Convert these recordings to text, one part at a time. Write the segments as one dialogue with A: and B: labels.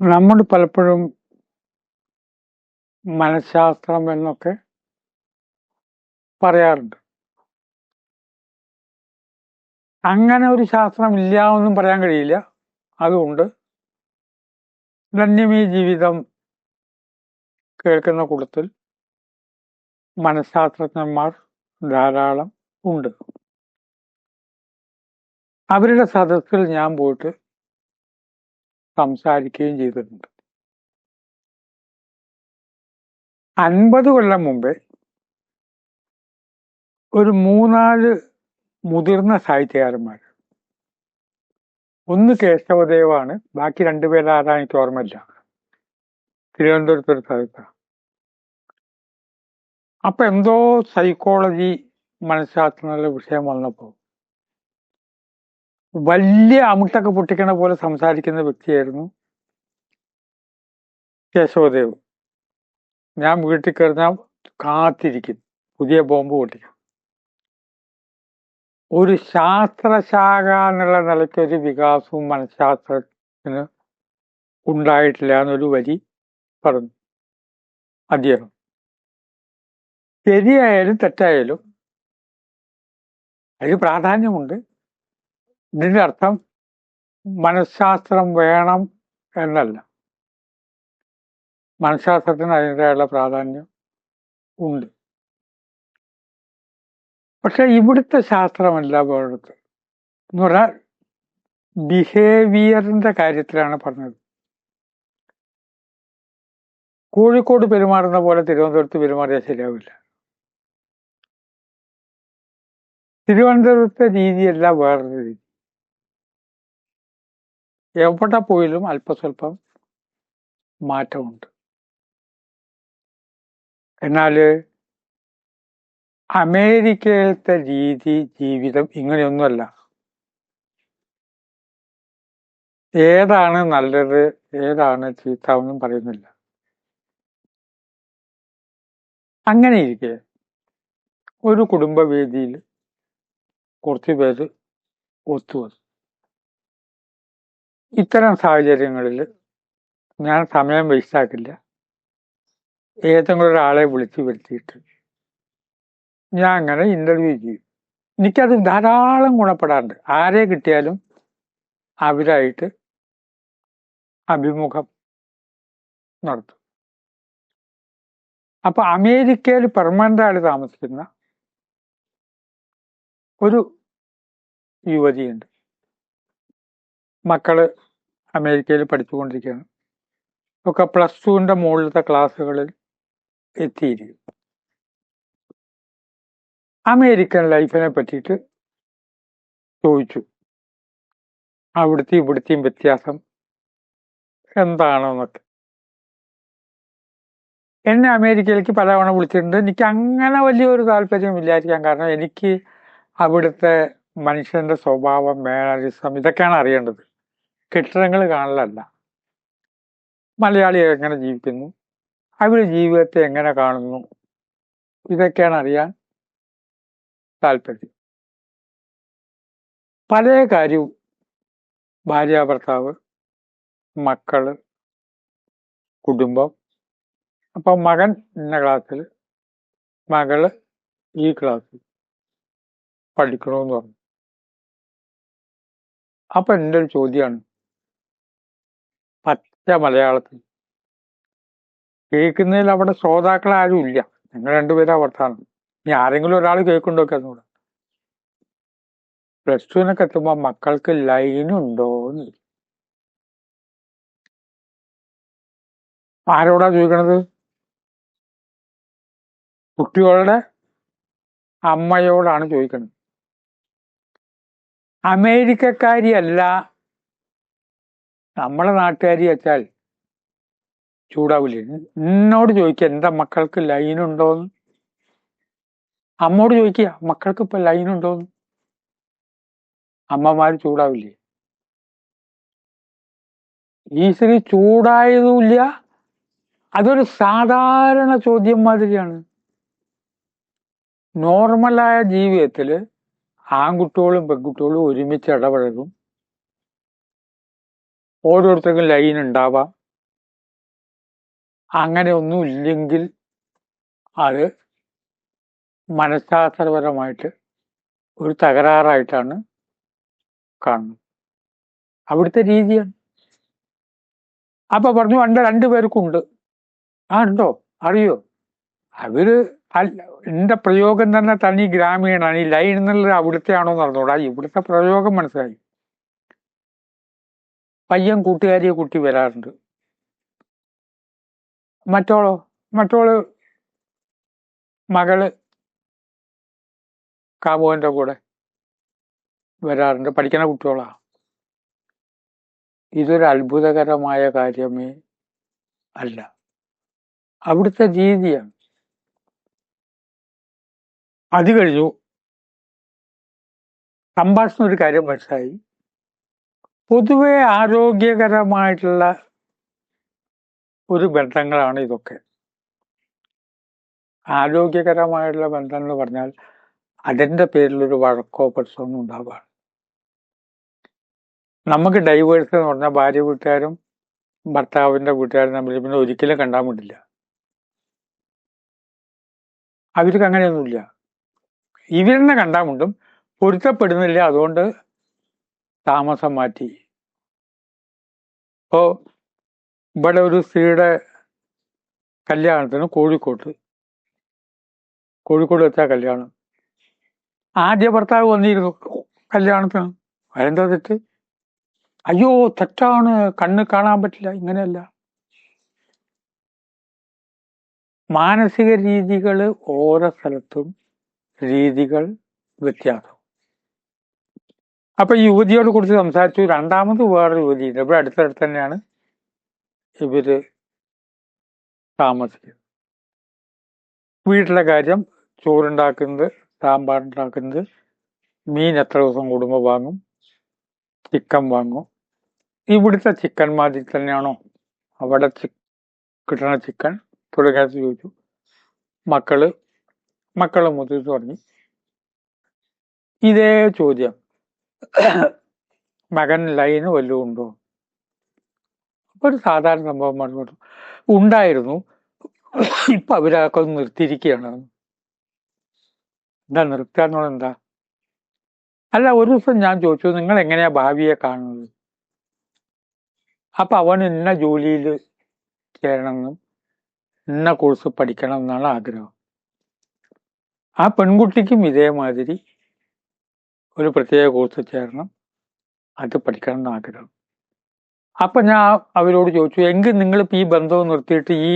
A: നമ്മൾ പലപ്പോഴും മനഃശാസ്ത്രം എന്നൊക്കെ പറയാറുണ്ട്. അങ്ങനെ ഒരു ശാസ്ത്രം ഇല്ല എന്നും പറയാൻ കഴിയില്ല. അതുകൊണ്ട് ധന്യമീ ജീവിതം കേൾക്കുന്ന കൂട്ടത്തിൽ മനഃശാസ്ത്രജ്ഞന്മാർ ധാരാളം ഉണ്ട്. അവരുടെ സദസ്സിൽ ഞാൻ പോയിട്ട് സംസാരിക്കുകയും ചെയ്തിട്ടുണ്ട്. അൻപത് കൊല്ലം മുമ്പേ ഒരു മൂന്നാൽ മുതിർന്ന സാഹിത്യകാരന്മാർ ഒന്ന് കേശവദേവാണ് ബാക്കി രണ്ടുപേരാരാ എനിക്ക് ഓർമ്മയില്ല. തിരുവനന്തപുരത്ത് ഒരു അപ്പൊ എന്തോ സൈക്കോളജി മനസ്സിലാക്കുന്ന വിഷയം വന്നപ്പോൾ വലിയ അമുട്ടൊക്കെ പൊട്ടിക്കണ പോലെ സംസാരിക്കുന്ന വ്യക്തിയായിരുന്നു കേശവദേവ്. ഞാൻ വീട്ടിൽ കയറിഞ്ഞാൽ കാത്തിരിക്കും. പുതിയ ബോംബ് പൊട്ടിക്കാം. ഒരു ശാസ്ത്രശാഖ എന്നുള്ള നിലയ്ക്ക് ഒരു വികാസവും മനഃശാസ്ത്രത്തിന് ഉണ്ടായിട്ടില്ല എന്നൊരു വരി പറഞ്ഞു അദ്ദേഹം. ശരിയായാലും തെറ്റായാലും അതിന് പ്രാധാന്യമുണ്ട്. അർത്ഥം മനഃശാസ്ത്രം വേണം എന്നല്ല. മനഃശാസ്ത്രത്തിന് അതിന്റെതായുള്ള പ്രാധാന്യം ഉണ്ട്. പക്ഷെ ഇവിടുത്തെ ശാസ്ത്രമല്ല വേണ്ടത് എന്ന് പറഞ്ഞാൽ ബിഹേവിയറിന്റെ കാര്യത്തിലാണ് പറഞ്ഞത്. കോഴിക്കോട് പെരുമാറുന്ന പോലെ തിരുവനന്തപുരത്ത് പെരുമാറിയാൽ ശരിയാവില്ല. തിരുവനന്തപുരത്തെ രീതിയല്ല വേറൊരു രീതി. എവിടെ പോയാലും അല്പസ്വല്പം മാറ്റമുണ്ട്. എന്നാൽ അമേരിക്കയിലത്തെ രീതി ജീവിതം ഇങ്ങനെയൊന്നുമല്ല. ഏതാണ് നല്ലത് ഏതാണ് ചീത്ത ഒന്നും പറയുന്നില്ല. അങ്ങനെ ഇരിക്കെ ഒരു കുടുംബവേദിയിൽ കുറച്ച് പേര് ഒത്തുവന്നു. ഇത്തരം സാഹചര്യങ്ങളിൽ ഞാൻ സമയം വേസ്റ്റാക്കില്ല ഏതെങ്കിലും ഒരാളെ വിളിച്ചു വരുത്തിയിട്ട് ഞാൻ അങ്ങനെ ഇന്റർവ്യൂ ചെയ്യും. എനിക്കത് ധാരാളം ഗുണപ്പെടാറുണ്ട്. ആരെ കിട്ടിയാലും അവരായിട്ട് അഭിമുഖം നടത്തും. അപ്പൊ അമേരിക്കയിൽ പെർമനന്റ് ആയിട്ട് താമസിക്കുന്ന ഒരു യുവതിയുണ്ട്. മക്കൾ അമേരിക്കയിൽ പഠിച്ചുകൊണ്ടിരിക്കുകയാണ്. ഒക്കെ പ്ലസ് ടുവിന്റെ മുകളിലത്തെ ക്ലാസ്സുകളിൽ എത്തിയിരിക്കും അമേരിക്കൻ ലൈഫിനെ പറ്റിയിട്ട് ചോദിച്ചു. അവിടുത്തെ ഇവിടുത്തെയും വ്യത്യാസം എന്താണെന്നൊക്കെ. എന്നെ അമേരിക്കയിലേക്ക് പലതവണ വിളിച്ചിട്ടുണ്ട്. എനിക്ക് അങ്ങനെ വലിയൊരു താല്പര്യം ഇല്ലായിരിക്കാം. കാരണം എനിക്ക് അവിടുത്തെ മനുഷ്യന്റെ സ്വഭാവം മേനറിസം ഇതൊക്കെയാണ് അറിയേണ്ടത്. കെട്ടിടങ്ങൾ കാണലല്ല. മലയാളികൾ എങ്ങനെ ജീവിക്കുന്നു? അവർ ജീവിതത്തെ എങ്ങനെ കാണുന്നു? ഇതൊക്കെയാണ് അറിയാൻ താല്പര്യം. പല കാര്യവും ഭാര്യ ഭർത്താവ് മക്കൾ കുടുംബം. അപ്പൊ മകൻ ഇന്ന ക്ലാസ്സിൽ മകൾ ഈ ക്ലാസ്സിൽ പഠിക്കണമെന്ന് പറഞ്ഞു. അപ്പൊ എന്റെ ഒരു ചോദ്യമാണ് പച്ച മലയാളത്തിൽ. കേൾക്കുന്നതിൽ അവിടെ ശ്രോതാക്കൾ ആരും ഇല്ല നിങ്ങൾ രണ്ടുപേരാ വർത്താനം ഇനി ആരെങ്കിലും ഒരാൾ കേൾക്കുന്നുണ്ടോ അതിനോട് പ്ലസ് ടുവിനൊക്കെ എത്തുമ്പോ മക്കൾക്ക് ലൈനുണ്ടോ എന്ന് ആരോടാ ചോദിക്കണത്? കുട്ടികളുടെ അമ്മയോടാണ് ചോദിക്കുന്നത് അമേരിക്കക്കാരിയല്ല നമ്മളെ നാട്ടുകാരി വെച്ചാൽ ചൂടാവില്ല എന്നോട് ചോദിക്കുക എന്റെ മക്കൾക്ക് ലൈൻ ഉണ്ടോന്ന്? അമ്മോട് ചോദിക്കുക മക്കൾക്ക് ഇപ്പൊ ലൈൻ ഉണ്ടോന്ന്? അമ്മമാർ ചൂടാവില്ലേ? ഈ സ്ത്രീ ചൂടായതുമില്ല. അതൊരു സാധാരണ ചോദ്യം മാതിരിയാണ്. നോർമലായ ജീവിതത്തിൽ ആൺകുട്ടികളും പെൺകുട്ടികളും ഒരുമിച്ച് ഇടപഴകും. ഓരോരുത്തർക്കും ലൈൻ ഉണ്ടാവാം. അങ്ങനെ ഒന്നും ഇല്ലെങ്കിൽ അത് മനഃശാസ്ത്രപരമായിട്ട് ഒരു തകരാറായിട്ടാണ് കാണുന്നത്. അവിടുത്തെ രീതിയാണ്. അപ്പൊ പറഞ്ഞു പണ്ട് രണ്ടുപേർക്കുണ്ട് ആ ഉണ്ടോ? അറിയോ? അവർ എന്റെ പ്രയോഗം തന്നെ തനി ഗ്രാമീണാണ്. ഈ ലൈൻ എന്നുള്ളത് അവിടുത്തെ ആണോ നടന്നോടാ ഇവിടുത്തെ പ്രയോഗം മനസ്സിലായി. പയ്യൻ കൂട്ടുകാരിയെ കൂട്ടി വരാറുണ്ട്. മറ്റോളോ? മറ്റോൾ മകൾ കാമുകന്റെ കൂടെ വരാറുണ്ട്. പഠിക്കുന്ന കുട്ടികളാ. ഇതൊരു അത്ഭുതകരമായ കാര്യമേ അല്ല. അവിടുത്തെ രീതിയാണ്. അത് കഴിഞ്ഞു. സംഭാഷണം ഒരു കാര്യം മനസ്സിലായി. പൊതുവെ ആരോഗ്യകരമായിട്ടുള്ള ഒരു ബന്ധങ്ങളാണ് ഇതൊക്കെ. ആരോഗ്യകരമായിട്ടുള്ള ബന്ധം എന്ന് പറഞ്ഞാൽ അതിന്റെ പേരിൽ ഒരു വഴക്കോ പ്രശ്നമൊന്നും ഉണ്ടാവുകയാണ് നമുക്ക് ഡൈവേഴ്സ് എന്ന് പറഞ്ഞാൽ ഭാര്യ വീട്ടുകാരും ഭർത്താവിന്റെ വീട്ടുകാരും തമ്മിൽ പിന്നെ ഒരിക്കലും കണ്ടാൻ പറ്റില്ല അവർക്ക് അങ്ങനെയൊന്നുമില്ല ഇവരെന്നെ കണ്ടാമുണ്ടും പൊരുത്തപ്പെടുന്നില്ല. അതുകൊണ്ട് താമസം മാറ്റി അപ്പോൾ ഇവിടെ ഒരു സ്ത്രീയുടെ കല്യാണത്തിന് കോഴിക്കോട്ട്. കോഴിക്കോട് വെച്ചാ കല്യാണം. ആദ്യ ഭർത്താവ് വന്നിരുന്നു കല്യാണത്തിന്. അതെന്താ തെറ്റ്? അയ്യോ തെറ്റാണ്. കണ്ണ് കാണാൻ പറ്റില്ല. ഇങ്ങനെയല്ല. മാനസിക രീതികൾ ഓരോ സ്ഥലത്തും രീതികൾ വ്യത്യാസം. അപ്പൊ യുവതിയോട് കുറിച്ച് സംസാരിച്ചു. രണ്ടാമത് വേറൊരു യുവതിയുണ്ട്. ഇവിടെ അടുത്തടുത്ത് തന്നെയാണ് ഇവർ താമസിക്കുന്നത്. വീട്ടിലെ കാര്യം ചോറുണ്ടാക്കുന്നത് സാമ്പാർ ഉണ്ടാക്കുന്നത് മീൻ എത്ര ദിവസം കൂടുമ്പോൾ വാങ്ങും ചിക്കൻ വാങ്ങും. ഇവിടുത്തെ ചിക്കൻ മാതിരി തന്നെയാണോ? അവിടെ കിട്ടുന്ന ചിക്കൻ? തുടങ്ങിയത് ചോദിച്ചു. മക്കൾ മക്കളെ മുതിർന്നു തുടങ്ങി. ഇതേ ചോദ്യം. മകൻ ലൈന് വല്ലതും ഉണ്ടോ? അപ്പൊ ഒരു സാധാരണ സംഭവമാണ് ഉണ്ടായിരുന്നു. ഇപ്പൊ അവരൊക്കെ നിർത്തിയിരിക്കുകയാണ്. എന്താ നിർത്തുക എന്താ? അല്ല ഒരു ദിവസം ഞാൻ ചോദിച്ചു നിങ്ങൾ എങ്ങനെയാ ഭാവിയെ കാണുന്നത്? അപ്പൊ അവൻ ഇന്ന ജോലിയിൽ ചേരണമെന്നും ഇന്ന കോഴ്സ് പഠിക്കണം എന്നാണ് ആഗ്രഹം. ആ പെൺകുട്ടിക്കും ഇതേമാതിരി ഒരു പ്രത്യേക കോഴ്സ് ചേരണം. അത് പഠിക്കണം എന്ന് ആഗ്രഹം. അപ്പൊ ഞാൻ അവരോട് ചോദിച്ചു എങ്കിൽ നിങ്ങളിപ്പോ ഈ ബന്ധവും നിർത്തിയിട്ട് ഈ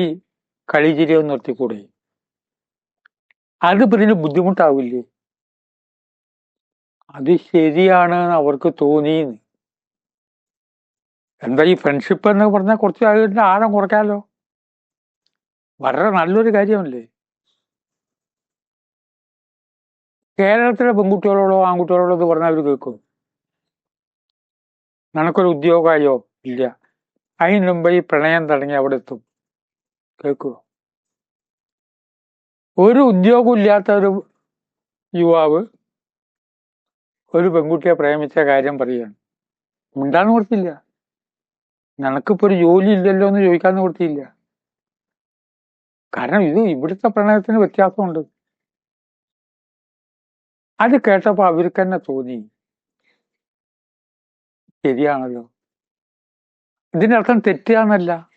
A: കളിചിരിയും നിർത്തിക്കൂടെ? അത് ഇതിന് ബുദ്ധിമുട്ടാവില്ലേ? അത് ശരിയാണ് അവർക്ക് തോന്നി എന്താ ഈ ഫ്രണ്ട്ഷിപ്പ് എന്ന് പറഞ്ഞാൽ കുറച്ച് ആഴം കുറയ്ക്കാമല്ലോ വളരെ നല്ലൊരു കാര്യമല്ലേ? കേരളത്തിലെ പെൺകുട്ടികളോടോ ആൺകുട്ടികളോടോ എന്ന് പറഞ്ഞാൽ അവർ കേൾക്കും. നിനക്കൊരു ഉദ്യോഗമായോ ഇല്ല. അതിന് മുമ്പ് ഈ പ്രണയം തുടങ്ങി അവിടെ എത്തും. കേൾക്കുക ഒരു ഉദ്യോഗം ഇല്ലാത്ത ഒരു യുവാവ് ഒരു പെൺകുട്ടിയെ പ്രേമിച്ച കാര്യം പറയുകയാണ്. ഉണ്ടാന്ന് കൊടുത്തില്ല. നിനക്കിപ്പോ ഒരു ജോലി ഇല്ലല്ലോ എന്ന് ചോദിക്കാന്ന് കൊടുത്തില്ല. കാരണം ഇത് ഇവിടുത്തെ പ്രണയത്തിന് വ്യത്യാസമുണ്ട്. അത് കേട്ടപ്പോ അവർക്ക് തന്നെ. തോന്നി ശരിയാണല്ലോ. ഇതിന്റെ അർത്ഥം തെറ്റാന്നല്ല.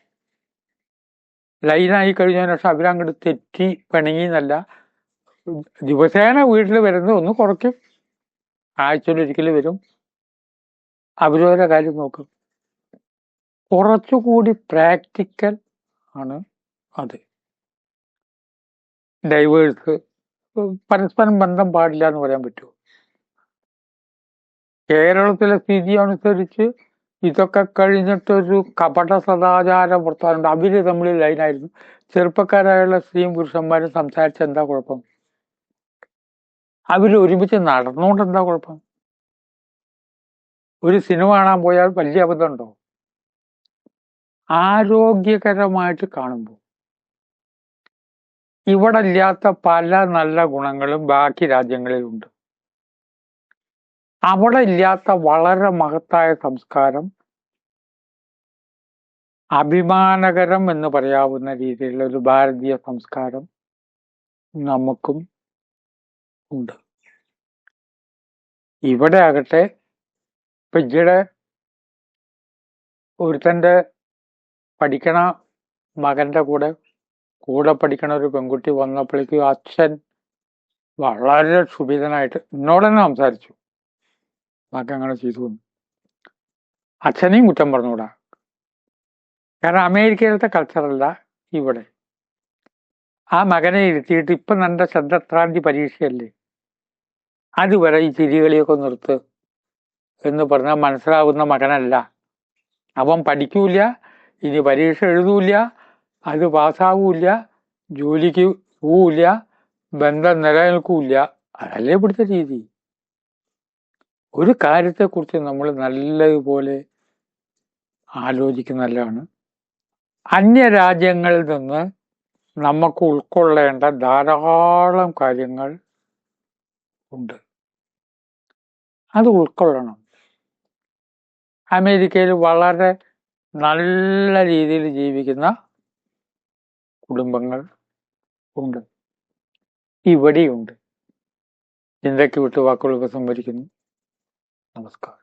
A: ലൈനായി കഴിഞ്ഞതിന് ശേഷം അവരങ്ങോട്ട് തെറ്റി പിണങ്ങി എന്നല്ല ദിവസേന വീട്ടിൽ വരുന്നത് ഒന്ന് കുറയ്ക്കും. ആഴ്ചയിൽ വരും. അവരോരോ കാര്യം നോക്കും. കുറച്ചുകൂടി പ്രാക്ടിക്കൽ ആണ് അത്. ഡൈവേഴ്സ് പരസ്പരം ബന്ധം പാടില്ല എന്ന് പറയാൻ പറ്റുമോ? കേരളത്തിലെ സ്ഥിതി അനുസരിച്ച് ഇതൊക്കെ കഴിഞ്ഞിട്ടൊരു കപട സദാചാര വർത്താനുണ്ട് അവർ തമ്മിൽ ലൈനായിരുന്നു ചെറുപ്പക്കാരായുള്ള സ്ത്രീയും പുരുഷന്മാരും സംസാരിച്ച എന്താ കുഴപ്പം? അവർ ഒരുമിച്ച് നടന്നുകൊണ്ട് എന്താ കുഴപ്പം? ഒരു സിനിമ കാണാൻ പോയാൽ വലിയ അബദ്ധമുണ്ടോ? ആരോഗ്യകരമായിട്ട് കാണുമ്പോൾ ഇവിടെ ഇല്ലാത്ത പല നല്ല ഗുണങ്ങളും ബാക്കി രാജ്യങ്ങളിലുണ്ട്. അവിടെ ഇല്ലാത്ത വളരെ മഹത്തായ സംസ്കാരം അഭിമാനകരം എന്ന് പറയാവുന്ന രീതിയിലുള്ള ഒരു ഭാരതീയ സംസ്കാരം നമുക്കും ഉണ്ട്. ഇവിടെ ആകട്ടെ ഇപ്പൊ ഇവിടെ ഒരുത്തന്റെ പഠിക്കണ മകന്റെ കൂടെ കൂടെ പഠിക്കണ ഒരു പെൺകുട്ടി വന്നപ്പോഴേക്കും അച്ഛൻ വളരെ ക്ഷുഭിതനായിട്ട് എന്നോട് തന്നെ സംസാരിച്ചു. മകൻ അങ്ങനെ ചെയ്തു അച്ഛനെയും കുറ്റം പറഞ്ഞുകൂടാ? കാരണം അമേരിക്കയിലത്തെ കൾച്ചറല്ല ഇവിടെ. ആ മകനെ ഇരുത്തിയിട്ട് ഇപ്പൊ നല്ല ചന്ദ്രത്രാന്തി പരീക്ഷയല്ലേ? അതുവരെ ഈ ചിരികളിയൊക്കെ നിർത്ത് എന്ന് പറഞ്ഞാൽ മനസ്സിലാവുന്ന മകനല്ല. അവൻ പഠിക്കൂല ഇനി പരീക്ഷ എഴുതൂല അത് പാസ്സാവൂല്ല ജോലിക്ക് പോവില്ല ബന്ധം നിലനിൽക്കൂല്ല. അതല്ലേ ഇവിടുത്തെ രീതി? ഒരു കാര്യത്തെക്കുറിച്ച് നമ്മൾ നല്ലതുപോലെ ആലോചിക്കുന്നതാണ്. അന്യരാജ്യങ്ങളിൽ നിന്ന് നമുക്ക് ഉൾക്കൊള്ളേണ്ട ധാരാളം കാര്യങ്ങൾ ഉണ്ട്. അത് ഉൾക്കൊള്ളണം. അമേരിക്കയിൽ വളരെ നല്ല രീതിയിൽ ജീവിക്കുന്ന കുടുംബങ്ങൾ ഉണ്ട്. ഇവിടെയുണ്ട്. ചിന്തയ്ക്ക് വിട്ട് വാക്കുകൾ ഉപസംഹരിക്കുന്നു നമസ്കാരം.